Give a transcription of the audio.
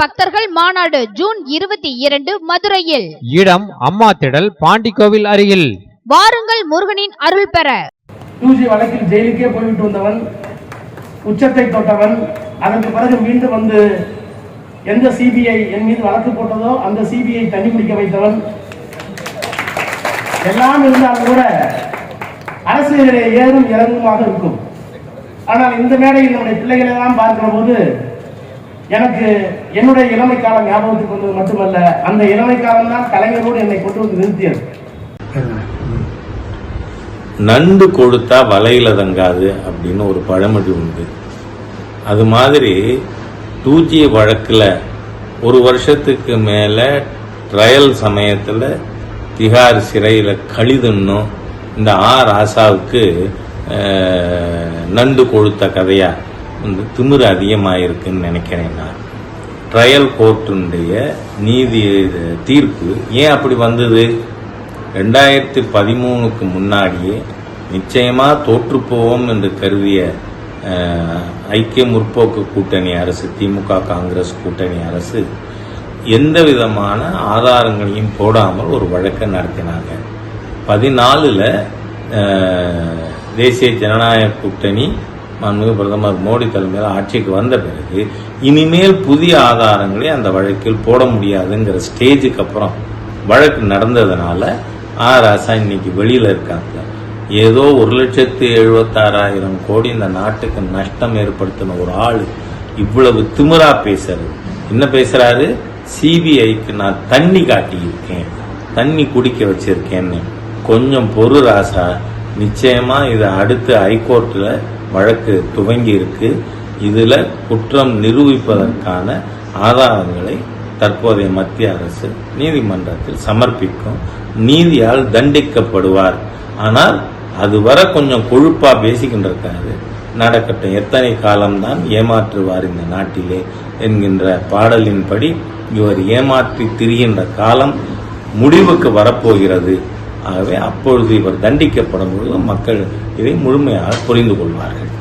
பக்தர்கள் மாநாடு ஜூன் இருபத்தி இரண்டு மதுரையில். இடம் அம்மா திடல் பாண்டிக்கோவில் அருகில். வாருங்கள் முருகனின் அருள் பெற. டூஜி வழக்கில் ஜெயிலுக்கே போய்விட்டு வந்தவன் உச்சத்தை தொட்டவன் அதற்கு பிறகு மீண்டும் வந்து எந்த சிபிஐ என் மீது வழக்கு போட்டதோ அந்த சிபிஐ தண்ணி குடிக்க வைத்தவன். எல்லாம் இருந்தாலும் கூட அரசியலிலே ஏறும் இறங்குமாக இருக்கும். ஆனால் இந்த மேடையில் நம்முடைய பிள்ளைகளை எல்லாம் பார்க்கிற போது எனக்கு என்னுடைய இளமை காலம் ஞாபகத்துக்கு வந்தது மட்டுமல்ல அந்த இளமை காலம் தான் கலைஞரோடு என்னை கொண்டு வந்து நிறுத்தியது. நண்டு கொடுத்தா வலையில தங்காது அப்படின்னு ஒரு பழமொழி உண்டு. அது மாதிரி டூஜி வழக்கில் ஒரு வருஷத்துக்கு மேலே ட்ரையல் சமயத்தில் திகார் சிறையில் கழிதுன்னும் இந்த ஆ ராசாவுக்கு நண்டு கொழுத்த கதையாக வந்து திமிர் அதிகமாக இருக்குன்னு நினைக்கிறேன் நான். ட்ரையல் கோர்ட்டுடைய நீதி தீர்ப்பு ஏன் அப்படி வந்தது? ரெண்டாயிரத்தி பதிமூணுக்கு முன்னாடியே நிச்சயமாக தோற்றுப்போவோம் என்று கருதிய ஐக்கிய முற்போக்கு கூட்டணி அரசு திமுக காங்கிரஸ் கூட்டணி அரசு எந்த விதமான ஆதாரங்களையும் போடாமல் ஒரு வழக்கை நடத்தினாங்க. பதினாலில் தேசிய ஜனநாயக கூட்டணி மாண்புமிகு பிரதமர் மோடி தலைமையில் ஆட்சிக்கு வந்த பிறகு இனிமேல் புதிய ஆதாரங்களை அந்த வழக்கில் போட முடியாதுங்கிற ஸ்டேஜுக்கு அப்புறம் வழக்கு நடந்ததுனால ஆ ராசா இன்னைக்கு வெளியில் இருக்காங்க. ஏதோ ஒரு லட்சத்து எழுபத்தாறாயிரம் கோடி இந்த நாட்டுக்கு நஷ்டம் ஏற்படுத்தின ஒரு ஆள் இவ்வளவு திமிரா பேசுறது. என்ன பேசுறாரு? சிபிஐக்கு நான் தண்ணி காட்டியிருக்கேன் தண்ணி குடிக்க வச்சிருக்கேன்னு. கொஞ்சம் பொறு ராசா நிச்சயமா இதை அடுத்து ஹைகோர்ட்டில் வழக்கு துவங்கி இருக்கு இதில் குற்றம் நிரூபிப்பதற்கான ஆதாரங்களை தற்போதைய மத்திய அரசு நீதிமன்றத்தில் சமர்ப்பிக்கும். நீதியால் தண்டிக்கப்படுவார். ஆனால் அது வர கொஞ்சம் கொழுப்பா பேசிக்கிட்டு இருக்காரு நடக்கட்டும். எத்தனை காலம்தான் ஏமாற்றுவார் இந்த நாட்டிலே என்கின்ற பாடலின்படி இவர் ஏமாற்றி திரிகின்ற காலம் முடிவுக்கு வரப்போகிறது. ஆகவே அப்பொழுது இவர் தண்டிக்கப்படும் பொழுது மக்கள் இதை முழுமையாக புரிந்து கொள்வார்கள்.